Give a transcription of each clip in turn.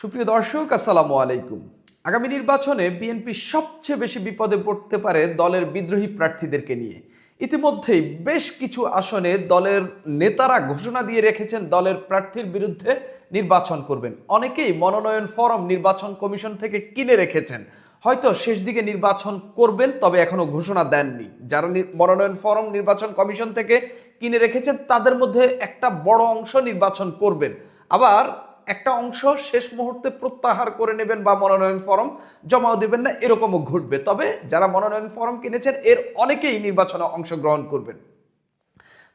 সুপ্রিয় দর্শক, আসসালামু আলাইকুম। আগামী নির্বাচনে বিএনপি সবচেয়ে বেশি বিপদে পড়তে পারে দলের বিদ্রোহী প্রার্থীদেরকে নিয়ে। ইতিমধ্যেই বেশ কিছু আসনে দলের নেতারা ঘোষণা দিয়ে রেখেছেন দলের প্রার্থীর বিরুদ্ধে নির্বাচন করবেন। অনেকেই মনোনয়ন ফরম নির্বাচন কমিশন থেকে কিনে রেখেছেন। হয়তো শেষ দিকে নির্বাচন করবেন, তবে এখনও ঘোষণা দেননি। যারা মনোনয়ন ফরম নির্বাচন কমিশন থেকে কিনে রেখেছেন, তাদের মধ্যে একটা বড় অংশ নির্বাচন করবেন। আবার একটা অংশ শেষ মুহূর্তে প্রত্যাহার করে নেবেন বা মনোনয়ন ফরম জমাও দেবেন না, এরকমও ঘটবে। তবে যারা মনোনয়ন ফরম কিনেছেন, এর অনেকেই নির্বাচনে অংশগ্রহণ করবেন।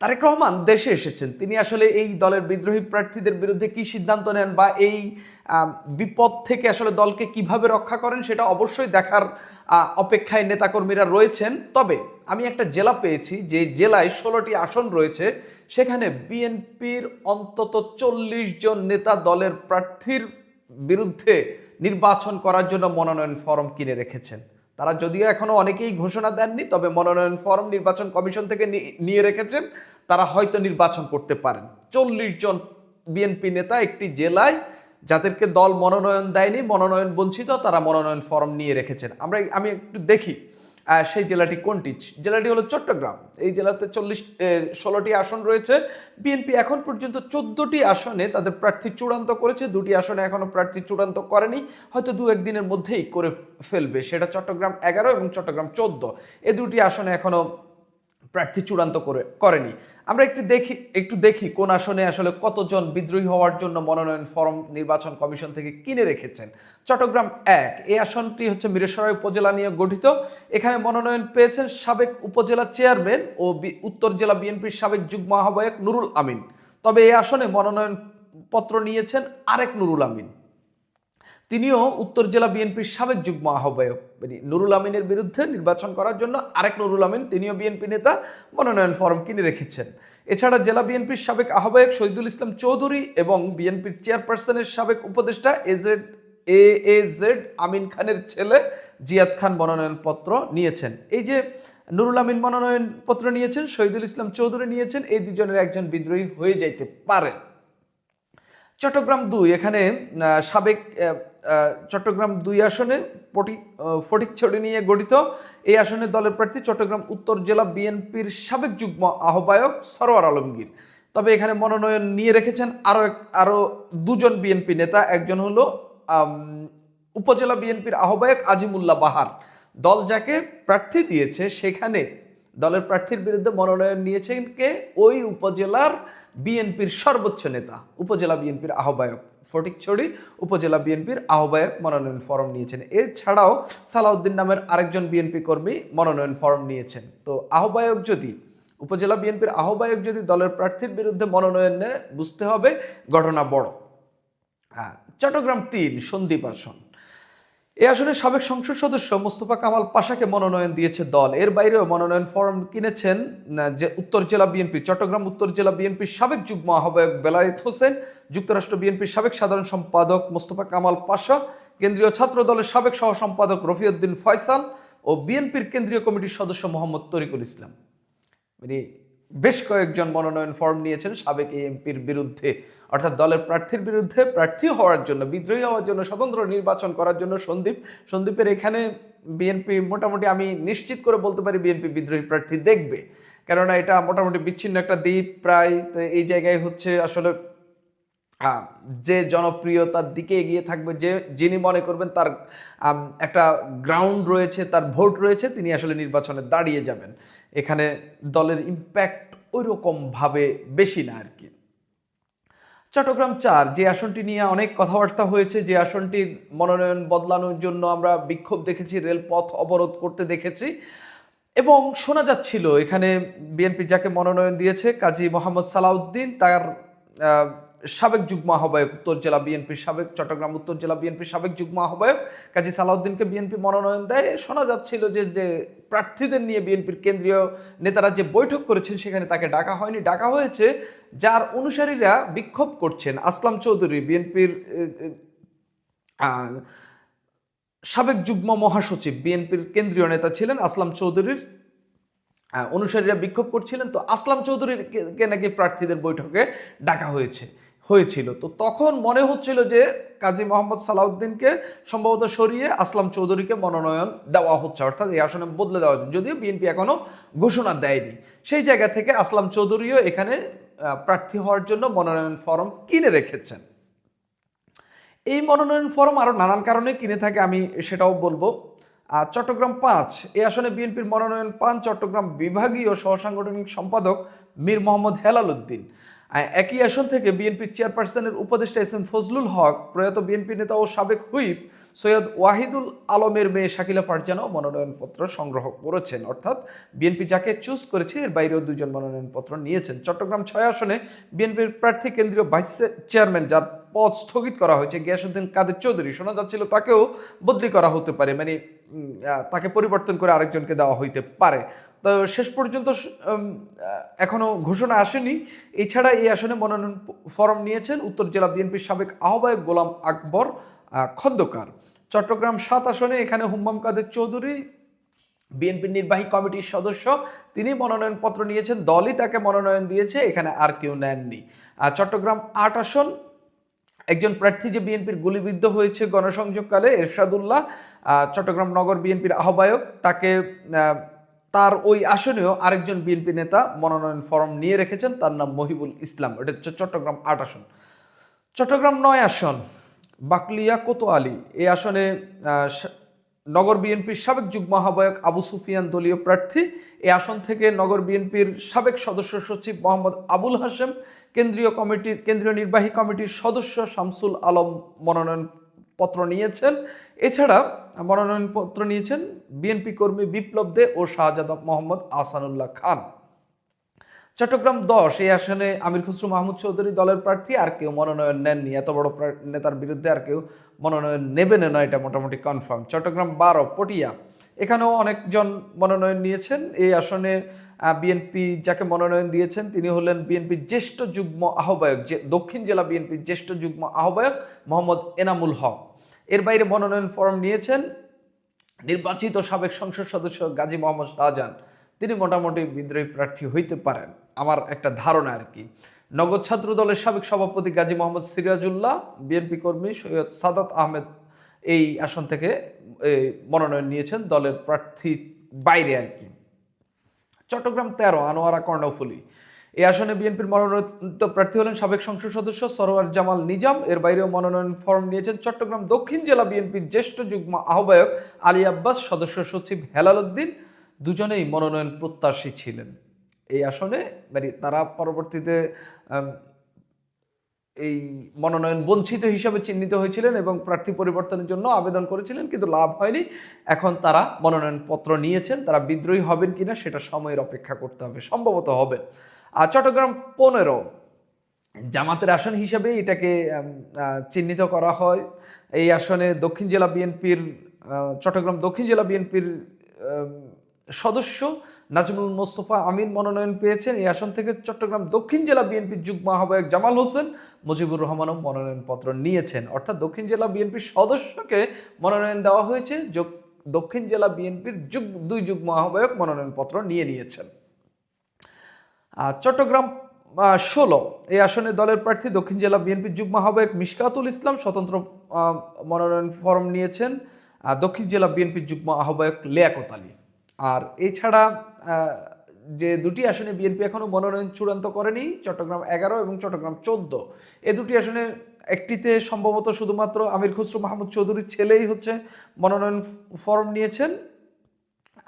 তারেক রহমান দেশে এসেছেন। তিনি আসলে এই দলের বিদ্রোহী প্রার্থীদের বিরুদ্ধে কি সিদ্ধান্ত নেন বা এই বিপদ থেকে আসলে দলকে কীভাবে রক্ষা করেন, সেটা অবশ্যই দেখার অপেক্ষায় নেতাকর্মীরা রয়েছেন। তবে আমি একটা জেলা পেয়েছি, যে জেলায় ষোলোটি আসন রয়েছে সেখানে বিএনপির অন্তত চল্লিশ জন নেতা দলের প্রার্থীর বিরুদ্ধে নির্বাচন করার জন্য মনোনয়ন ফরম কিনে রেখেছেন। তারা যদিও এখনও অনেকেই ঘোষণা দেননি, তবে মনোনয়ন ফরম নির্বাচন কমিশন থেকে নিয়ে রেখেছেন। তারা হয়তো নির্বাচন করতে পারেন। চল্লিশ জন বিএনপি নেতা একটি জেলায় যাদেরকে দল মনোনয়ন দেয়নি, মনোনয়ন বঞ্চিত, তারা মনোনয়ন ফরম নিয়ে রেখেছেন। আমরা আমি একটু দেখি। সেই জেলাটি কোনটি? জেলাটি হলো চট্টগ্রাম। এই জেলাতে চল্লিশ ষোলোটি আসন রয়েছে। বিএনপি এখন পর্যন্ত চোদ্দটি আসনে তাদের প্রার্থী চূড়ান্ত করেছে। দুটি আসনে এখনও প্রার্থী চূড়ান্ত করেনি। হয়তো দু একদিনের মধ্যেই করে ফেলবে। সেটা চট্টগ্রাম এগারো এবং চট্টগ্রাম চোদ্দ। এ দুটি আসনে এখনও প্রার্থী চূড়ান্ত করে, করেনি। আমরা একটু দেখি একটু দেখি কোন আসনে আসলে কতজন বিদ্রোহী হওয়ার জন্য মনোনয়ন ফরম নির্বাচন কমিশন থেকে কিনে রেখেছেন। চট্টগ্রাম এক এই আসনটি হচ্ছে মিরেশ্বরাই উপজেলা নিয়ে গঠিত। এখানে মনোনয়ন পেয়েছেন সাবেক উপজেলা চেয়ারম্যান ও উত্তর জেলা বিএনপির সাবেক যুগ্ম আহ্বায়ক নুরুল আমিন। তবে এই আসনে মনোনয়ন পত্র নিয়েছেন আরেক নুরুল আমিন। তিনিও উত্তর জেলা বিএনপির সাবেক যুগ্ম আহ্বায়ক। নুরুল আমিনের বিরুদ্ধে নির্বাচন করার জন্য আরেক নুরুল আমিন, তিনিও বিএনপি নেতা, মনোনয়ন ফরম কিনে রেখেছেন। এছাড়া জেলা বিএনপির সাবেক আহ্বায়ক শহীদুল ইসলাম চৌধুরী এবং বিএনপির চেয়ারপারসনের সাবেক উপদেষ্টা এজেড এ এ জেড আমিন খানের ছেলে জিয়াদ খান মনোনয়ন পত্র নিয়েছেন। এই যে নুরুল আমিন মনোনয়ন পত্র নিয়েছেন, শহীদুল ইসলাম চৌধুরী নিয়েছেন, এই দুজনের একজন বিদ্রোহী হয়ে যাইতে পারেন। চট্টগ্রাম দুই, এখানে সাবেক চট্টগ্রাম দুই আসনে ফটিকছড়ি নিয়ে গঠিত। এই আসনে দলের প্রার্থী চট্টগ্রাম উত্তর জেলা বিএনপির সাবেক যুগ্ম আহ্বায়ক সরোয়ার আলমগীর। তবে এখানে মনোনয়ন নিয়ে রেখেছেন আরও এক আরও দুজন বিএনপি নেতা। একজন হলো উপজেলা বিএনপির আহ্বায়ক আজিমুল্লাহ বাহার। দল যাকে প্রার্থী দিয়েছে, সেখানে দলের প্রার্থীর বিরুদ্ধে মনোনয়ন নিয়েছেন কে? ওই উপজেলার বিএনপির সর্বোচ্চ নেতা, উপজেলা বিএনপির আহ্বায়ক ফটিকছড়ি উপজেলা বিএনপির আহ্বায়ক মনোনয়ন ফরম নিয়েছেন। এছাড়াও সালাউদ্দিন নামের আরেকজন বিএনপি কর্মী মনোনয়ন ফরম নিয়েছেন। তো আহ্বায়ক যদি, উপজেলা বিএনপির আহ্বায়ক যদি দলের প্রার্থীর বিরুদ্ধে মনোনয়ন নেয়, বুঝতে হবে ঘটনা বড়। হ্যাঁ চট্টগ্রাম তিন সন্দীপ আসন। এই আসনে সাবেক সংসদ সদস্য মোস্তফা কামাল পাশাকে মনোনয়ন দিয়েছে দল। এর বাইরেও মনোনয়ন ফর্ম কিনেছেন যে উত্তর জেলা বিএনপি, চট্টগ্রাম উত্তর জেলা বিএনপির সাবেক যুগ্ম আহ্বায়ক বেলায়েত হোসেন, যুক্তরাষ্ট্র বিএনপির সাবেক সাধারণ সম্পাদক মোস্তফা কামাল পাশা, কেন্দ্রীয় ছাত্র দলের সাবেক সহ সম্পাদক রফিউদ্দিন ফয়সাল ও বিএনপির কেন্দ্রীয় কমিটির সদস্য মোহাম্মদ তরিকুল ইসলাম। মানে বেশ কয়েকজন মনোনয়ন ফর্ম নিয়েছেন সাবেক এমপির বিরুদ্ধে। অর্থাৎ দলের প্রার্থীর বিরুদ্ধে প্রার্থী হওয়ার জন্য, বিদ্রোহী হওয়ার জন্য, স্বতন্ত্র নির্বাচন করার জন্য সন্দীপ, সন্দীপের এখানে বিএনপি মোটামুটি আমি নিশ্চিত করে বলতে পারি বিএনপি বিদ্রোহী প্রার্থী দেখবে। কেননা এটা মোটামুটি বিচ্ছিন্ন একটা দ্বীপ, প্রায় তো এই জায়গায় হচ্ছে আসলে যে জনপ্রিয়তার দিকে এগিয়ে থাকবে, যে যিনি মনে করবেন তার একটা গ্রাউন্ড রয়েছে, তার ভোট রয়েছে, তিনি আসলে নির্বাচনে দাঁড়িয়ে যাবেন। এখানে দলের ইম্প্যাক্ট ওই ভাবে বেশি না আর কি। চট্টগ্রাম চার, যে আসনটি নিয়ে অনেক কথাবার্তা হয়েছে, যে আসনটির মনোনয়ন বদলানোর জন্য আমরা বিক্ষোভ দেখেছি, রেলপথ অবরোধ করতে দেখেছি, এবং শোনা যাচ্ছিল, এখানে বিএনপি যাকে মনোনয়ন দিয়েছে, কাজী মোহাম্মদ সালাউদ্দিন, তার সাবেক যুগ্ম আহ্বায়ক উত্তর জেলা বিএনপির সাবেক চট্টগ্রাম উত্তর জেলা বিএনপির সাবেক যুগ্ম আহ্বায়ক কাজী সালাউদ্দিনকে বিএনপি মনোনয়ন দেয়। শোনা যাচ্ছিল যে যে প্রার্থীদের নিয়ে বিএনপির কেন্দ্রীয় নেতারা যে বৈঠক করেছেন, সেখানে তাকে ডাকা হয়নি। ডাকা হয়েছে যার অনুসারীরা বিক্ষোভ করছেন। আসলাম চৌধুরী, বিএনপির সাবেক যুগ্ম মহাসচিব, বিএনপির কেন্দ্রীয় নেতা ছিলেন আসলাম চৌধুরীর অনুসারীরা বিক্ষোভ করছিলেন। তো আসলাম চৌধুরীকে নাকি প্রার্থীদের বৈঠকে ডাকা হয়েছে? হয়েছিল। তো তখন মনে হচ্ছিল যে কাজী মোহাম্মদ সালাউদ্দিনকে সম্ভবত সরিয়ে আসলাম চৌধুরীকে মনোনয়ন দেওয়া হচ্ছে, অর্থাৎ এই আসনে বদলে দেওয়া হচ্ছে। যদিও বিএনপি এখনও ঘোষণা দেয়নি। সেই জায়গা থেকে আসলাম চৌধুরীও এখানে প্রার্থী হওয়ার জন্য মনোনয়ন ফর্ম কিনে রেখেছেন। এই মনোনয়ন ফর্ম আরও নানান কারণে কিনে থাকে, আমি সেটাও বলব। আর চট্টগ্রাম পাঁচ, এই আসনে বিএনপির মনোনয়ন পান চট্টগ্রাম বিভাগীয় সহসাংগঠনিক সম্পাদক মীর মোহাম্মদ হেলাল উদ্দিন। একই আসন থেকে বিএনপির চেয়ারপারসনের উপদেষ্টা এস এম ফজলুল হক, প্রয়াত বিএনপি নেতা ও সাবেক হুইপ সৈয়দ ওয়াহিদুল আলমের মেয়ে শাকিলা পারজানাও মনোনয়নপত্র সংগ্রহ করেছেন। অর্থাৎ বিএনপি যাকে চুজ করেছে, এর বাইরেও দুজন মনোনয়নপত্র নিয়েছেন। চট্টগ্রাম ছয় আসনে বিএনপির প্রার্থী কেন্দ্রীয় ভাইস চেয়ারম্যান, যার পদ স্থগিত করা হয়েছে গিয়াসুদ্দিন কাদের চৌধুরী। শোনা যাচ্ছিল তাকেও বদলি করা হতে পারে মানে তাকে পরিবর্তন করে আরেকজনকে দেওয়া হইতে পারে। তো শেষ পর্যন্ত স- উম, আহ, এখনও ঘোষণা আসেনি। এছাড়া এই আসনে মনোনয়ন ফরম নিয়েছেন উত্তর জেলা বিএনপির সাবেক আহ্বায়ক গোলাম আকবর খন্দকার। চট্টগ্রাম সাত আসনে এখানে হুম্মাম কাদের চৌধুরী বিএনপির নির্বাহী কমিটির সদস্য তিনি মনোনয়নপত্র নিয়েছেন। দলই তাকে মনোনয়ন দিয়েছে এখানে আর কেউ নেননি। আর চট্টগ্রাম আট আসন একজন প্রার্থী যে বিএনপির গুলিবিদ্ধ হয়েছে গণসংযোগকালে এরশাদুল্লাহ চট্টগ্রাম নগর বিএনপির আহ্বায়ক তাকে তার ওই আসনেও আরেকজন বিএনপি নেতা মনোনয়ন ফর্ম নিয়ে রেখেছেন, তার নাম মহিবুল ইসলাম। এটা হচ্ছে চট্টগ্রাম আট আসন। চট্টগ্রাম নয় আসন, বাকলিয়া কোতোয়ালি। এই আসনে নগর বিএনপির সাবেক যুগ্ম আহ্বায়ক আবু সুফিয়ান দলীয় প্রার্থী। এই আসন থেকে নগর বিএনপির সাবেক সদস্য সচিব মোহাম্মদ আবুল হাশেম, কেন্দ্রীয় কমিটির, কেন্দ্রীয় নির্বাহী কমিটির সদস্য শামসুল আলম মনোনয়ন পত্র নিয়েছেন। এছাড়া মনোনয়নপত্র নিয়েছেন বিএনপি কর্মী বিপ্লব দে ও শাহজাদা মোহাম্মদ আসানুল্লাহ খান। চট্টগ্রাম দশ, এই আসনে আমির খসরু মাহমুদ চৌধুরী দলের প্রার্থী, আর কেউ মনোনয়ন নেননি। এত বড় নেতার বিরুদ্ধে আর কেউ মনোনয়ন নেবে না, এটা মোটামুটি কনফার্ম চট্টগ্রাম বারো, পটিয়া, এখানেও অনেকজন মনোনয়ন নিয়েছেন। এই আসনে বিএনপি যাকে মনোনয়ন দিয়েছেন, তিনি হলেন বিএনপির জ্যেষ্ঠ যুগ্ম আহ্বায়ক, যে দক্ষিণ জেলা বিএনপির জ্যেষ্ঠ যুগ্ম আহ্বায়ক মোহাম্মদ এনামুল হক। এর বাইরে মনোনয়ন ফর্ম নিয়েছেন নির্বাচিত সাবেক সংসদ সদস্য গাজী মোহাম্মদ শাহজাহান। তিনি মোটামুটি বিদ্রোহী প্রার্থী হইতে পারেন। আমার একটা ধারণা আর কি। নগদ ছাত্র দলের সাবেক সভাপতি গাজী মোহাম্মদ সিরাজুল্লাহ বিএনপি কর্মী সৈয়দ সাদাত আহমেদ এই আসন থেকে মনোনয়ন নিয়েছেন দলের প্রার্থী বাইরে আর কি। চট্টগ্রাম তেরো, আনোয়ারা, কর্ণফুলি। এই আসনে বিএনপির মনোনীত প্রার্থী হলেন সাবেক সংসদ সদস্য সরোয়ার জামাল নিজাম। এর বাইরেও মনোনয়ন ফর্ম নিয়েছেন চট্টগ্রাম দক্ষিণ জেলা বিএনপির জ্যেষ্ঠ যুগ্ম আহ্বায়ক আলী আব্বাস, সদস্য সচিব হেলাল উদ্দিন। দুজনেই মনোনয়ন প্রত্যাশী ছিলেন। এই আসনে মানে তারা পরবর্তীতে এই মনোনয়ন বঞ্চিত হিসাবে চিহ্নিত হয়েছিলেন এবং প্রার্থী পরিবর্তনের জন্য আবেদন করেছিলেন, কিন্তু লাভ হয়নি। এখন তারা মনোনয়ন পত্র নিয়েছেন, তারা বিদ্রোহী হবেন কিনা সেটা সময়ের অপেক্ষা করতে হবে, সম্ভবত হবে আর চট্টগ্রাম পনেরো, জামাতের আসন হিসাবে এটাকে চিহ্নিত করা হয়। এই আসনে দক্ষিণ জেলা বিএনপির চট্টগ্রাম দক্ষিণ জেলা বিএনপির সদস্য নাজমুল মোস্তফা আমিন মনোনয়ন পেয়েছেন। এই আসন থেকে চট্টগ্রাম দক্ষিণ জেলা বিএনপির যুগ্ম আহ্বায়ক জামাল হোসেন মুজিবুর রহমানও মনোনয়নপত্র নিয়েছেন। অর্থাৎ দক্ষিণ জেলা বিএনপির সদস্যকে মনোনয়ন দেওয়া হয়েছে। যোগ- দক্ষিণ জেলা বিএনপির যুগ দুই যুগ্ম আহ্বায়ক মনোনয়নপত্র নিয়ে নিয়েছেন। চট্টগ্রাম ষোলো। এই আসনে দলের প্রার্থী দক্ষিণ জেলা বিএনপির যুগ্ম আহ্বায়ক মিশকাতুল ইসলাম স্বতন্ত্র মনোনয়ন ফর্ম নিয়েছেন। দক্ষিণ জেলা বিএনপির যুগ্ম আহ্বায়ক লিয়াকত আলী। আর এছাড়া যে দুটি আসনে বিএনপি এখনও মনোনয়ন চূড়ান্ত করেনি, চট্টগ্রাম এগারো এবং চট্টগ্রাম চোদ্দ। এ দুটি আসনে একটিতে সম্ভবত শুধুমাত্র আমির খসরু মাহমুদ চৌধুরীর ছেলেই হচ্ছে মনোনয়ন ফর্ম নিয়েছেন।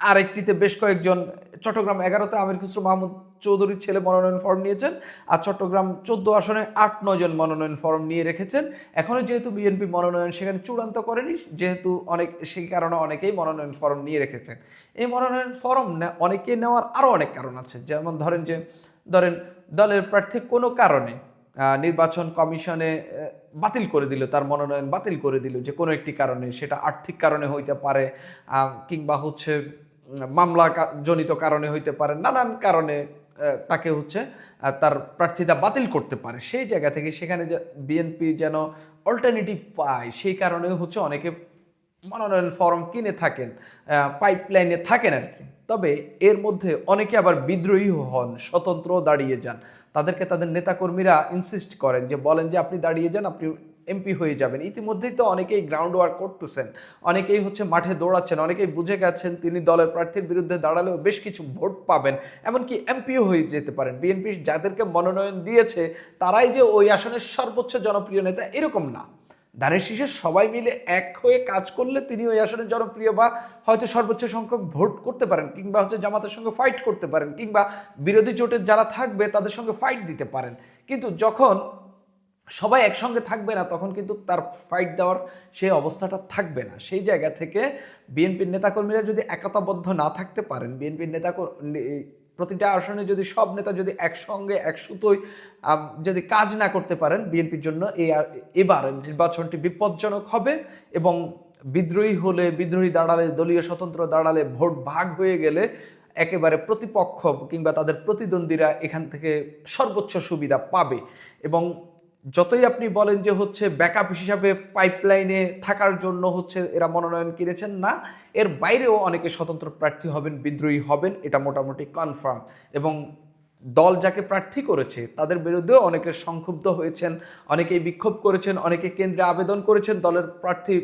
আর একটিতে বেশ কয়েকজন, চট্টগ্রাম এগারোতে আমির খুসরু মাহমুদ চৌধুরীর ছেলে মনোনয়ন ফর্ম নিয়েছেন আর চট্টগ্রাম চোদ্দ আসনে আট নয় জন মনোনয়ন ফর্ম নিয়ে রেখেছেন। এখনও যেহেতু বিএনপি মনোনয়ন সেখানে চূড়ান্ত করেনি, যেহেতু অনেক, সেই কারণে অনেকেই মনোনয়ন ফর্ম নিয়ে রেখেছেন। এই মনোনয়ন ফর্ম অনেকেই নেওয়ার আরও অনেক কারণ আছে। যেমন ধরেন যে, ধরেন দলের প্রার্থী কোনো কারণে নির্বাচন কমিশনে বাতিল করে দিল, তার মনোনয়ন বাতিল করে দিল যে কোনো একটি কারণে, সেটা আর্থিক কারণে হইতে পারে কিংবা হচ্ছে মামলা জনিত কারণে হইতে পারে, নানান কারণে তাকে হচ্ছে তার প্রার্থিতা বাতিল করতে পারে। সেই জায়গা থেকে সেখানে বিএনপি যেন অল্টারনেটিভ পায়, সেই কারণে হচ্ছে অনেকে মনোনয়ন ফর্ম কিনে থাকেন পাইপলাইনে থাকেন আর কি। তবে এর মধ্যে অনেকে আবার বিদ্রোহী হন স্বতন্ত্র দাঁড়িয়ে যান। তাদেরকে তাদের নেতাকর্মীরা ইনসিস্ট করেন যে, বলেন যে, আপনি দাঁড়িয়ে যান, আপনি এমপি হয়ে যাবেন। ইতিমধ্যেই তো অনেকেই গ্রাউন্ড ওয়ার্ক করতেছেন, অনেকেই হচ্ছে মাঠে দৌড়াচ্ছেন, অনেকেই বুঝে গেছেন তিনি দলের প্রার্থীর বিরুদ্ধে দাঁড়ালেও বেশ কিছু ভোট পাবেন। এমনকি এমপিও হয়ে যেতে পারেন। বিএনপি যাদেরকে মনোনয়ন দিয়েছে, তারাই যে ওই আসনের সর্বোচ্চ জনপ্রিয় নেতা এরকম না। ধানের শীষে সবাই মিলে এক হয়ে কাজ করলে তিনি ওই আসনের জনপ্রিয় বা হয়তো সর্বোচ্চ সংখ্যক ভোট করতে পারেন, কিংবা হচ্ছে জামাতের সঙ্গে ফাইট করতে পারেন, কিংবা বিরোধী জোটের যারা থাকবে তাদের সঙ্গে ফাইট দিতে পারেন। কিন্তু যখন সবাই একসঙ্গে থাকবে না, তখন কিন্তু তার ফাইট দেওয়ার সেই অবস্থাটা থাকবে না। সেই জায়গা থেকে বিএনপির নেতাকর্মীরা যদি একতাবদ্ধ না থাকতে পারেন, বিএনপির নেতা প্রতিটা আসনে যদি সব নেতা যদি একসঙ্গে এক সুতোয় যদি কাজ না করতে পারেন, বিএনপির জন্য এই এবার নির্বাচনটি বিপজ্জনক হবে এবং বিদ্রোহী হলে, বিদ্রোহী দাঁড়ালে, দলীয় স্বতন্ত্র দাঁড়ালে ভোট ভাগ হয়ে গেলে একেবারে প্রতিপক্ষ কিংবা তাদের প্রতিদ্বন্দ্বীরা এখান থেকে সর্বোচ্চ সুবিধা পাবে। এবং যতই আপনি বলেন যে হচ্ছে ব্যাকআপ হিসাবে পাইপলাইনে থাকার জন্য হচ্ছে এরা মনোনয়ন কিনেছেন না, এর বাইরেও অনেকে স্বতন্ত্র প্রার্থী হবেন, বিদ্রোহী হবেন, এটা মোটামুটি কনফার্ম এবং দল যাকে প্রার্থী করেছে, তাদের বিরুদ্ধেও অনেকে সংক্ষুব্ধ হয়েছেন, অনেকেই বিক্ষোভ করেছেন, অনেকে কেন্দ্রে আবেদন করেছেন দলের প্রার্থী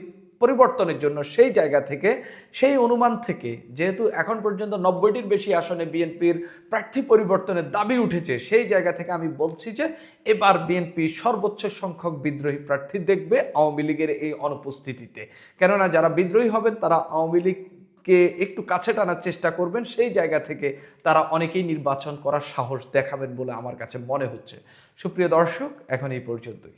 পরিবর্তনের জন্য সেই জায়গা থেকে, সেই অনুমান থেকে, যেহেতু এখন পর্যন্ত নব্বইটির বেশি আসনে বিএনপির প্রার্থী পরিবর্তনের দাবি উঠেছে, সেই জায়গা থেকে আমি বলছি যে এবার বিএনপি সর্বোচ্চ সংখ্যক বিদ্রোহী প্রার্থী দেখবে আওয়ামী লীগের এই অনুপস্থিতিতে। কেননা যারা বিদ্রোহী হবেন, তারা আওয়ামী লীগকে একটু কাছে টানার চেষ্টা করবেন, সেই জায়গা থেকে তারা অনেকেই নির্বাচন করার সাহস দেখাবেন বলে আমার কাছে মনে হচ্ছে। সুপ্রিয় দর্শক, এখন এই পর্যন্তই।